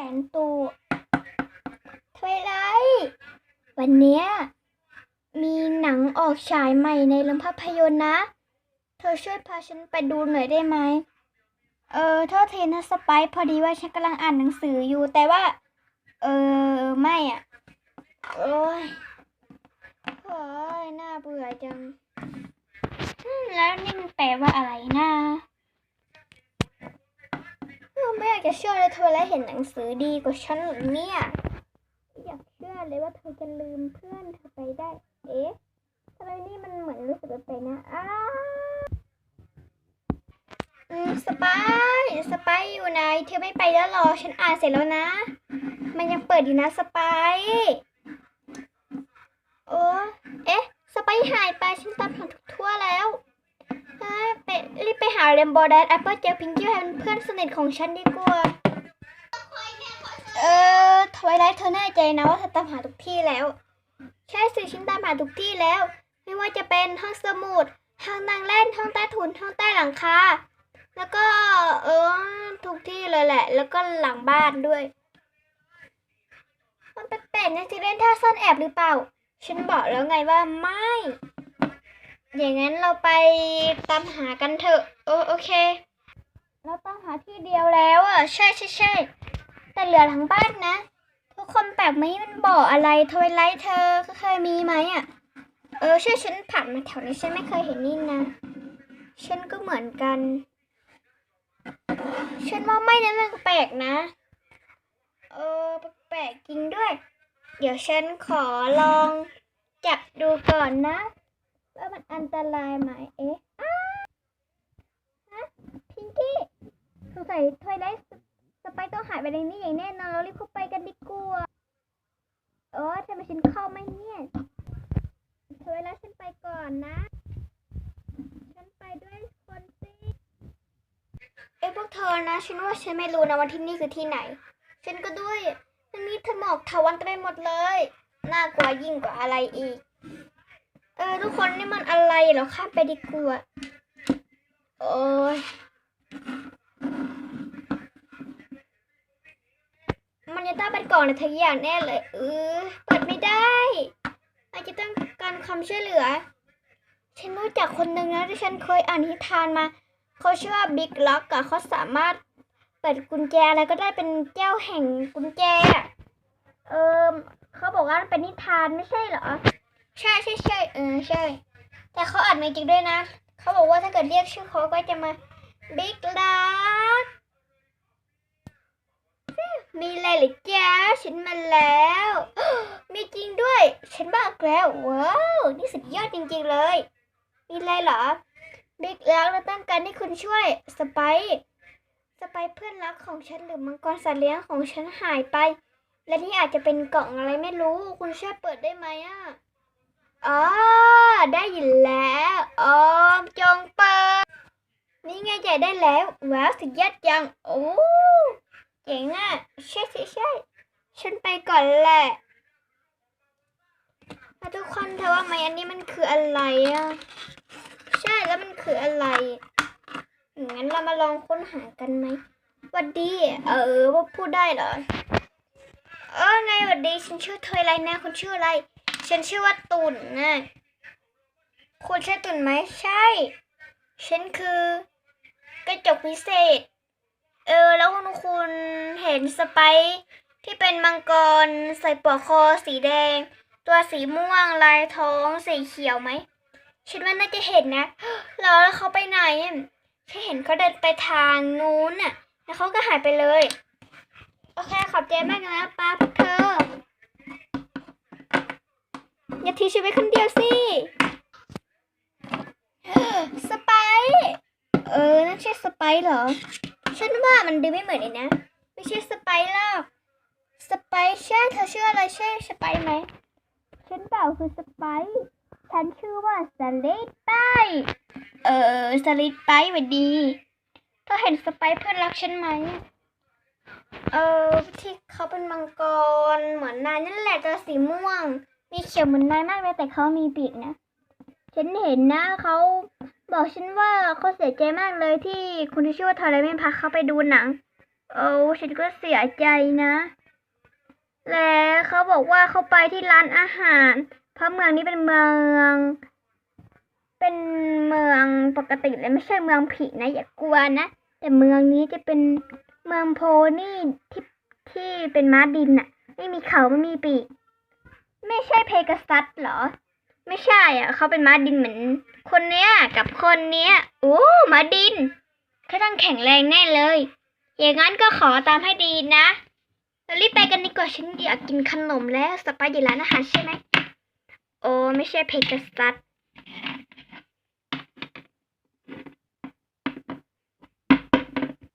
แสนตูทวไลท์วันเนี้ยมีหนังออกฉายใหม่ในโรงภาพยนตร์นะ เธอช่วยพาฉันไปดูหน่อยได้ไหม เออโทษทีนะสไปพอดีว่าฉันกำลังอ่านหนังสืออยู่แต่ว่า เออไม่อะ โอ้ยโอ้ยน่าเบื่อจัง แล้วนี่มันแปลว่าอะไรนะเออไม่อยากจะ เธอและเห็นหนังสือดีกว่าฉันเหรอเนี่ยไม่อยากเชื่อเลยว่าเธอจะลืมเพื่อนเธอไปได้ เอ๊ะทำไมนี่มันเหมือนรู้สึกแปนะ อ้าสไปซ์สไปซ์อยู่ไหนเธอไม่ไปแล้วหรอ ฉันอ่านเสร็จแล้วนะ มันยังเปิดอยู่นะสไปซ์โอ้เอ๊ะสไปซ์หายไป ฉันตามหาทุกทั่วแล้วไปรีบไปหาเรมโบแดนแอปเปิลเจลพิงกี้ให้เป็นเพื่อนสนิทของฉันดีกว่า เออทวายไลท์เธอแน่ใจนะว่าเธอตามหาทุกที่แล้ว ใช่สิฉันตามหาทุกที่แล้ว ไม่ว่าจะเป็นห้องสมุดห้องนั่งเล่นห้องใต้ถุนห้องใต้หลังคาแล้วก็เออทุกที่เลยแหละ แล้วก็หลังบ้านด้วย มันแปลกๆนะสิเล่นท่าซ่อนแอบหรือเปล่า ฉันบอกแล้วไงว่าไม่ อย่างนั้นเราไปตามหากันเถอะ โอโอเค เราตามหาที่เดียวแล้วอะ ใช่ใช่ใช่ แต่เหลือหลังบ้านนะ ทุกคนแปลกไหมมันบอกอะไรทวายไลท์เธอเคยมีไหมอะ เออช่ฉันผ่านมาแถวนี้ฉันไม่เคยเห็นนี่นะ ฉันก็เหมือนกัน ฉันว่าไม่นะมันแปลกนะ เออแปลกจริงด้วย เดี๋ยวฉันขอลองจับดูก่อนนะ ว่ามันอันตรายไหมเอ๊ะฮะพิงกี้สงสัยทอยไลท์ ต้องหายไปในนี้อย่างแน่นอนเรารีบเข้าไปกันดีกว่าเออทำไมฉันเข้าไม่เนี่ยทอยไลท์ฉันไปก่อนนะ ฉันไปด้วยคนสิเอ้พวกเธอนะ ฉันว่าฉันไม่รู้นะว่าที่นี่คือที่ไหน ฉันก็ด้วยมันมีถหมอกทาวันเต็มไปหมดเลย น่ากลัวยิ่งกว่าอะไรอีก เออทุกคนนี่มันอะไรเหรอข้ามไปดีกว่า โอ้ยมัน จะต้องเป็นกล่องในทุกอย่างแน่เลยเออเปิดไม่ได้ อาจจะต้องการความช่วยเหลือ ฉันรู้จักคนหนึ่งนะที่ฉันเคยอ่านนิทานมา เขาชื่อว่าบิ๊กล็อกอะเขาสามารถเปิดกุญแจอะไรก็ได้เป็นแก้วแห่งกุญแจเออเขาบอกว่าเป็นนิทานไม่ใช่เหรอ ใช่ใช่ใช่เออใช่ แต่เขาอ่านมาจริงด้วยนะ เขาบอกว่าถ้าเกิดเรียกชื่อเขาก็จะมาบิ๊กล็อก มีอะไรหรือจ๊ะฉันมาแล้ว มีจริงด้วย ฉันบอกแล้ว ว้าว นี่สุดยอดจริงๆเลย มีอะไรเหรอ บิ๊กแล้วเราต้องการให้คุณช่วย สไปสไปเพื่อนรักของฉันหรือมังกรสัตว์เลี้ยงของฉันหายไป และนี่อาจจะเป็นกล่องอะไรไม่รู้ คุณช่วยเปิดได้ไหมอะอ๋อได้ยินแล้วออมจงเปิด นี่ไงใจได้แล้ว ว้าวสุดยอดจัง โอ้ เจ๋งอะใช่ใช่ใช่ฉันไปก่อนแหละแล้วทุกคนเธอว่าไหมอันนี้มันคืออะไรอะ ใช่แล้วมันคืออะไรงั้นเรามาลองค้นหากันไหมวัดดี เออว่าพูดได้เหรอ เออไงวัดดีฉันชื่อเทยไรนะคุณชื่ออะไร ฉันชื่อว่าตุ่นนะคุณใช่ตุ่นไหมใช่ ฉันคือกระจกพิเศษ เออ แล้วคุณคุณเห็นสไปที่เป็นมังกรใส่ปลอกคอสีแดง ตัวสีม่วงลายท้องสีเขียวไหมฉันว่าน่าจะเห็นนะแล้วเขาไปไหนฉันเห็นเขาเดินไปทางนู้นน่ะ แล้วเขาก็หายไปเลย โอเค ขอบใจมากนะป้าพวกเธอ อย่าทิ้งชีวิตคนเดียวสิสไป เออนั่นใช่สไปเหรอ ฉันว่ามันดูไม่เหมือนเลยนะ ไม่ใช่สไปซ์หรอกสไปซ์ใช่เธอชื่ออะไรใช่สไปซ์ไหมฉันเปล่าคือสไปซ์ฉันชื่อว่าสลิดไปเออสลิดไปสวัสดีเธอเห็นสไปซ์เพื่อนรักฉันไหมเออที่เขาเป็นมังกรเหมือนนายนั่นแหละตัวสีม่วง มีเขียวเหมือนนายมากเลยแต่เขามีปีกนะ ฉันเห็นนะเขา บอกฉันว่าเขาเสียใจมากเลยที่คุณที่ชื่อว่าทอร์เรเมนพาเขาไปดูหนัง โอ้ฉันก็เสียใจนะ แล้วเขาบอกว่าเขาไปที่ร้านอาหาร เพราะเมืองนี้เป็นเมือง เป็นเมืองปกติเลยไม่ใช่เมืองผีนะอย่ากลัวนะ แต่เมืองนี้จะเป็นเมืองโพนี่ที่ที่เป็นม้าดินน่ะไม่มีเขาไม่มีปีก ไม่ใช่เพกาซัสเหรอ ไม่ใช่อะเขาเป็นม้าดินเหมือน คนเนี้ยกับคนเนี้ยโอ้ม้าดินเขาต้องแข็งแรงแน่เลย อย่างนั้นก็ขอตามให้ดีนะเรารีบไปกันดีกว่าฉันอยากกินขนมแล้วสไปอยู่ร้านอาหารใช่ไหมโอ้ไม่ใช่เพกาซัส